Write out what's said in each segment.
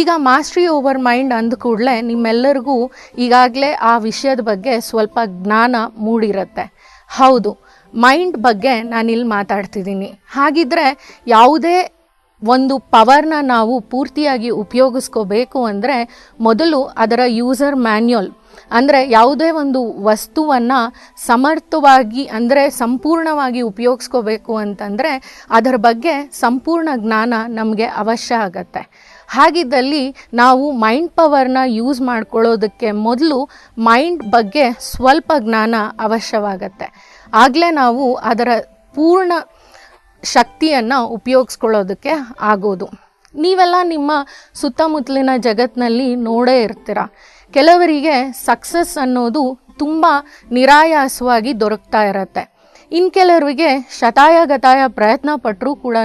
ಈಗ mastery over mind ಅಂದ ಕೂಡಲೇ ನಿಮ್ಮೆಲ್ಲರಿಗೂ ಈಗಾಗಲೇ ಆ ವಿಷಯದ ಬಗ್ಗೆ ಸ್ವಲ್ಪ ಜ್ಞಾನ ಮೂಡಿರುತ್ತೆ. ಹೌದು, ಮೈಂಡ್ ಬಗ್ಗೆ ನಾನಿಲ್ಲಿ ಮಾತಾಡ್ತಿದ್ದೀನಿ. ಹಾಗಿದ್ರೆ ಯಾವುದೇ ಒಂದು ಪವರ್ನ ನಾವು ಪೂರ್ತಿಯಾಗಿ ಉಪಯೋಗಿಸ್ಕೋಬೇಕು ಅಂದರೆ ಮೊದಲು ಅದರ ಯೂಸರ್ ಮ್ಯಾನ್ಯುಯಲ್, ಅಂದರೆ ಯಾವುದೇ ಒಂದು ವಸ್ತುವನ್ನು ಸಮರ್ಥವಾಗಿ ಅಂದರೆ ಸಂಪೂರ್ಣವಾಗಿ ಉಪಯೋಗಿಸ್ಕೋಬೇಕು ಅಂತಂದರೆ ಅದರ ಬಗ್ಗೆ ಸಂಪೂರ್ಣ ಜ್ಞಾನ ನಮಗೆ ಅವಶ್ಯ ಆಗತ್ತೆ. ಹಾಗಿದ್ದಲ್ಲಿ ನಾವು ಮೈಂಡ್ ಪವರ್ನ ಯೂಸ್ ಮಾಡ್ಕೊಳ್ಳೋದಕ್ಕೆ ಮೊದಲು ಮೈಂಡ್ ಬಗ್ಗೆ ಸ್ವಲ್ಪ ಜ್ಞಾನ ಅವಶ್ಯವಾಗತ್ತೆ. ಆಗಲೇ ನಾವು ಅದರ ಪೂರ್ಣ ಶಕ್ತಿಯನ್ನು ಉಪಯೋಗಿಸ್ಕೊಳ್ಳೋದಕ್ಕೆ ಆಗೋದು. ನೀವೆಲ್ಲ ನಿಮ್ಮ ಸುತ್ತಮುತ್ತಲಿನ ಜಗತ್ತಿನಲ್ಲಿ ನೋಡೇ ಇರ್ತೀರ. ಕೆಲವರಿಗೆ ಸಕ್ಸಸ್ ಅನ್ನೋದು ತುಂಬ ನಿರಾಯಾಸವಾಗಿ ದೊರಕ್ತಾ ಇರತ್ತೆ. ಇನ್ನು ಕೆಲವರಿಗೆ ಶತಾಯ ಗತಾಯ ಪ್ರಯತ್ನ ಪಟ್ಟರೂ ಕೂಡ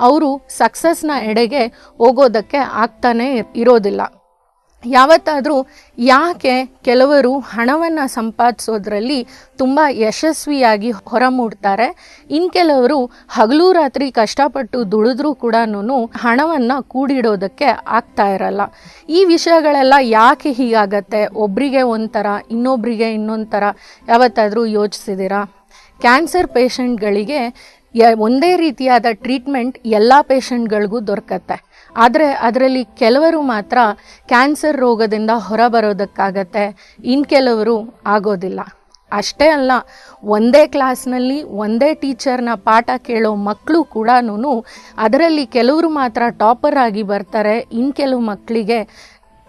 ಅವರು ಸಕ್ಸಸ್ನ ಎಡೆಗೆ ಹೋಗೋದಕ್ಕೆ ಆಗ್ತಾನೇ ಇರೋದಿಲ್ಲ. ಯಾವತ್ತಾದರೂ ಯಾಕೆ ಕೆಲವರು ಹಣವನ್ನು ಸಂಪಾದಿಸೋದ್ರಲ್ಲಿ ತುಂಬ ಯಶಸ್ವಿಯಾಗಿ ಹೊರಮೂಡ್ತಾರೆ? ಇನ್ನು ಕೆಲವರು ಹಗಲು ರಾತ್ರಿ ಕಷ್ಟಪಟ್ಟು ದುಡಿದ್ರೂ ಕೂಡ ಹಣವನ್ನು ಕೂಡಿಡೋದಕ್ಕೆ ಆಗ್ತಾ ಇರಲ್ಲ. ಈ ವಿಷಯಗಳೆಲ್ಲ ಯಾಕೆ ಹೀಗಾಗತ್ತೆ? ಒಬ್ಬರಿಗೆ ಒಂಥರ ಇನ್ನೊಬ್ಬರಿಗೆ ಇನ್ನೊಂದು ಯಾವತ್ತಾದರೂ ಯೋಚಿಸಿದ್ದೀರಾ? ಕ್ಯಾನ್ಸರ್ ಪೇಷಂಟ್ಗಳಿಗೆ ಒಂದೇ ರೀತಿಯಾದ ಟ್ರೀಟ್ಮೆಂಟ್ ಎಲ್ಲ ಪೇಷಂಟ್ಗಳಿಗೂ ದೊರಕತ್ತೆ. ಆದರೆ ಅದರಲ್ಲಿ ಕೆಲವರು ಮಾತ್ರ ಕ್ಯಾನ್ಸರ್ ರೋಗದಿಂದ ಹೊರಬರೋದಕ್ಕಾಗತ್ತೆ. ಇನ್ನು ಕೆಲವರು ಆಗೋದಿಲ್ಲ. ಅಷ್ಟೇ ಅಲ್ಲ, ಒಂದೇ ಕ್ಲಾಸ್ನಲ್ಲಿ ಒಂದೇ ಟೀಚರ್ನ ಪಾಠ ಕೇಳೋ ಮಕ್ಕಳು ಕೂಡ ಅದರಲ್ಲಿ ಕೆಲವರು ಮಾತ್ರ ಟಾಪರ್ ಆಗಿ ಬರ್ತಾರೆ. ಇನ್ನು ಕೆಲವು ಮಕ್ಕಳಿಗೆ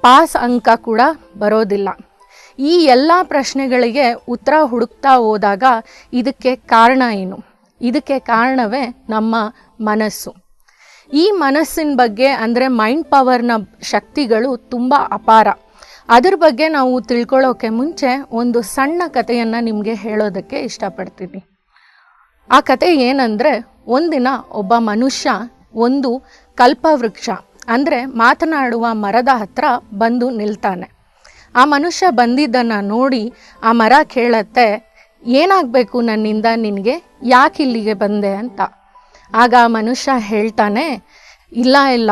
ಪಾಸ್ ಅಂಕ ಕೂಡ ಬರೋದಿಲ್ಲ. ಈ ಎಲ್ಲ ಪ್ರಶ್ನೆಗಳಿಗೆ ಉತ್ತರ ಹುಡುಕ್ತಾ ಹೋದಾಗ ಇದಕ್ಕೆ ಕಾರಣ ಏನು? ಇದಕ್ಕೆ ಕಾರಣವೇ ನಮ್ಮ ಮನಸ್ಸು. ಈ ಮನಸ್ಸಿನ ಬಗ್ಗೆ ಅಂದರೆ ಮೈಂಡ್ ಪವರ್ನ ಶಕ್ತಿಗಳು ತುಂಬ ಅಪಾರ. ಅದ್ರ ಬಗ್ಗೆ ನಾವು ತಿಳ್ಕೊಳ್ಳೋಕೆ ಮುಂಚೆ ಒಂದು ಸಣ್ಣ ಕಥೆಯನ್ನು ನಿಮಗೆ ಹೇಳೋದಕ್ಕೆ ಇಷ್ಟಪಡ್ತೀನಿ. ಆ ಕತೆ ಏನಂದರೆ ಒಂದಿನ ಒಬ್ಬ ಮನುಷ್ಯ ಒಂದು ಕಲ್ಪವೃಕ್ಷ ಅಂದರೆ ಮಾತನಾಡುವ ಮರದ ಹತ್ರ ಬಂದು ನಿಲ್ತಾನೆ. ಆ ಮನುಷ್ಯ ಬಂದಿದ್ದನ್ನು ನೋಡಿ ಆ ಮರ ಕೇಳತ್ತೆ, ಏನಾಗಬೇಕು ನನ್ನಿಂದ ನಿನಗೆ? ಯಾಕೆ ಇಲ್ಲಿಗೆ ಬಂದೆ ಅಂತ. ಆಗ ಆ ಮನುಷ್ಯ ಹೇಳ್ತಾನೆ, ಇಲ್ಲ ಇಲ್ಲ,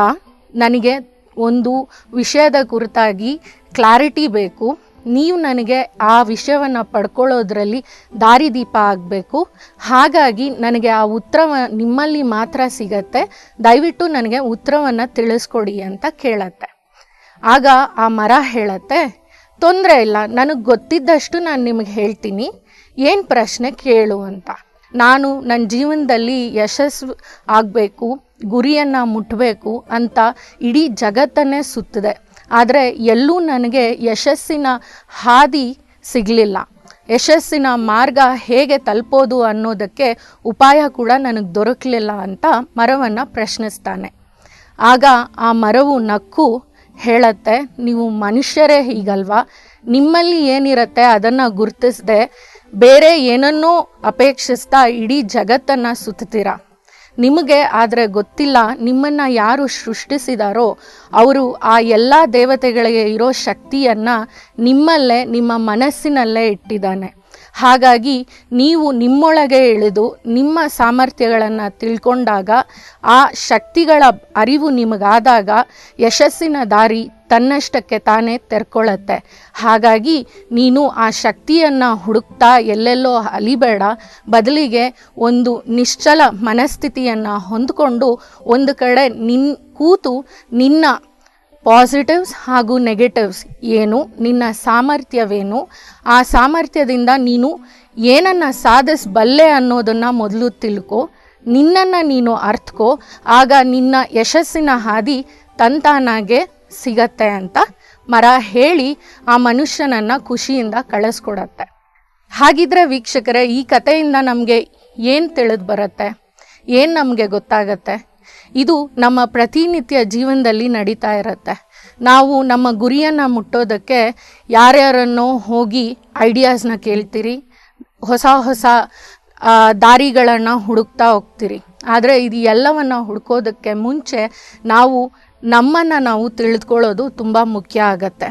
ನನಗೆ ಒಂದು ವಿಷಯದ ಕುರಿತಾಗಿ ಕ್ಲಾರಿಟಿ ಬೇಕು. ನೀವು ನನಗೆ ಆ ವಿಷಯವನ್ನು ಪಡ್ಕೊಳ್ಳೋದ್ರಲ್ಲಿ ದಾರಿದೀಪ ಆಗಬೇಕು. ಹಾಗಾಗಿ ನನಗೆ ಆ ಉತ್ತರವ, ನಿಮ್ಮಲ್ಲಿ ಮಾತ್ರ ಸಿಗತ್ತೆ. ದಯವಿಟ್ಟು ನನಗೆ ಉತ್ತರವನ್ನು ತಿಳಿಸ್ಕೊಡಿ ಅಂತ ಕೇಳತ್ತೆ. ಆಗ ಆ ಮರ ಹೇಳತ್ತೆ ತೊಂದರೆ ಇಲ್ಲ. ನನಗೆ ಗೊತ್ತಿದ್ದಷ್ಟು ನಾನು ನಿಮಗೆ ಹೇಳ್ತೀನಿ. ಏನು ಪ್ರಶ್ನೆ ಕೇಳು ಅಂತ. ನಾನು ನನ್ನ ಜೀವನದಲ್ಲಿ ಯಶಸ್ಸು ಆಗಬೇಕು, ಗುರಿಯನ್ನು ಮುಟ್ಟಬೇಕು ಅಂತ ಇಡೀ ಜಗತ್ತನ್ನೇ ಸುತ್ತಿದೆ. ಆದರೆ ಎಲ್ಲೂ ನನಗೆ ಯಶಸ್ಸಿನ ಹಾದಿ ಸಿಗಲಿಲ್ಲ. ಯಶಸ್ಸಿನ ಮಾರ್ಗ ಹೇಗೆ ತಲುಪೋದು ಅನ್ನೋದಕ್ಕೆ ಉಪಾಯ ಕೂಡ ನನಗೆ ದೊರಕಲಿಲ್ಲ ಅಂತ ಮರವನ್ನು ಪ್ರಶ್ನಿಸ್ತಾನೆ. ಆಗ ಆ ಮರವು ನಕ್ಕು ಹೇಳತ್ತೆ, ನೀವು ಮನುಷ್ಯರೇ ಹೀಗಲ್ವಾ? ನಿಮ್ಮಲ್ಲಿ ಏನಿರುತ್ತೆ ಅದನ್ನು ಗುರುತಿಸದೆ, ಬೇರೆ ಏನನ್ನೂ ಅಪೇಕ್ಷಿಸ್ತಾ ಇಡೀ ಜಗತ್ತನ್ನು ಸುತ್ತೀರ? ನಿಮಗೆ ಆದರೆ ಗೊತ್ತಿಲ್ಲ ನಿಮ್ಮನ್ನು ಯಾರು ಸೃಷ್ಟಿಸಿದಾರೋ, ಅವರು ಆ ಎಲ್ಲ ದೇವತೆಗಳಿಗೆ ಇರೋ ಶಕ್ತಿಯನ್ನು ನಿಮ್ಮಲ್ಲೇ, ನಿಮ್ಮ ಮನಸ್ಸಿನಲ್ಲೇ ಇಟ್ಟಿದ್ದಾನೆ. ಹಾಗಾಗಿ ನೀವು ನಿಮ್ಮೊಳಗೆ ಇಳಿದು ನಿಮ್ಮ ಸಾಮರ್ಥ್ಯಗಳನ್ನು ತಿಳ್ಕೊಂಡಾಗ ಆ ಶಕ್ತಿಗಳ ಅರಿವು ನಿಮಗಾದಾಗ ಯಶಸ್ಸಿನ ದಾರಿ ತನ್ನಷ್ಟಕ್ಕೆ ತಾನೇ ತೆರ್ಕೊಳ್ಳತ್ತೆ ಹಾಗಾಗಿ ನೀನು ಆ ಶಕ್ತಿಯನ್ನು ಹುಡುಕ್ತಾ ಎಲ್ಲೆಲ್ಲೋ ಅಲಿಬೇಡ. ಬದಲಿಗೆ ಒಂದು ನಿಶ್ಚಲ ಮನಸ್ಥಿತಿಯನ್ನು ಹೊಂದಿಕೊಂಡು ಒಂದು ಕಡೆ ನಿನ್ ಕೂತು ನಿನ್ನ ಪಾಸಿಟಿವ್ಸ್ ಹಾಗೂ ನೆಗೆಟಿವ್ಸ್ ಏನು? ನಿನ್ನ ಸಾಮರ್ಥ್ಯವೇನು? ಆ ಸಾಮರ್ಥ್ಯದಿಂದ ನೀನು ಏನನ್ನು ಸಾಧಿಸಬಲ್ಲೆ ಅನ್ನೋದನ್ನು ಮೊದಲು ತಿಳ್ಕೊ. ನಿನ್ನನ್ನು ನೀನು ಅರ್ಥಕೋ. ಆಗ ನಿನ್ನ ಯಶಸ್ಸಿನ ಹಾದಿ ತಂತಾನಾಗೆ ಸಿಗತ್ತೆ ಅಂತ ಮರ ಹೇಳಿ ಆ ಮನುಷ್ಯನನ್ನು ಖುಷಿಯಿಂದ ಕಳಿಸ್ಕೊಡತ್ತೆ. ಹಾಗಿದ್ರೆ ವೀಕ್ಷಕರೇ, ಈ ಕಥೆಯಿಂದ ನಮಗೆ ಏನು ತಿಳಿದು ಬರುತ್ತೆ? ಏನು ನಮಗೆ ಗೊತ್ತಾಗತ್ತೆ? ಇದು ನಮ್ಮ ಪ್ರತಿನಿತ್ಯ ಜೀವನದಲ್ಲಿ ನಡೀತಾ ಇರುತ್ತೆ. ನಾವು ನಮ್ಮ ಗುರಿಯನ್ನು ಮುಟ್ಟೋದಕ್ಕೆ ಯಾರ್ಯಾರನ್ನೋ ಹೋಗಿ ಐಡಿಯಾಸ್ನ ಕೇಳ್ತೀರಿ, ಹೊಸ ಹೊಸ ದಾರಿಗಳನ್ನು ಹುಡುಕ್ತಾ ಹೋಗ್ತೀರಿ. ಆದರೆ ಇದು ಎಲ್ಲವನ್ನು ಹುಡುಕೋದಕ್ಕೆ ಮುಂಚೆ ನಾವು ನಮ್ಮನ್ನು ನಾವು ತಿಳಿದುಕೊಳ್ಳೋದು ತುಂಬ ಮುಖ್ಯ ಆಗತ್ತೆ.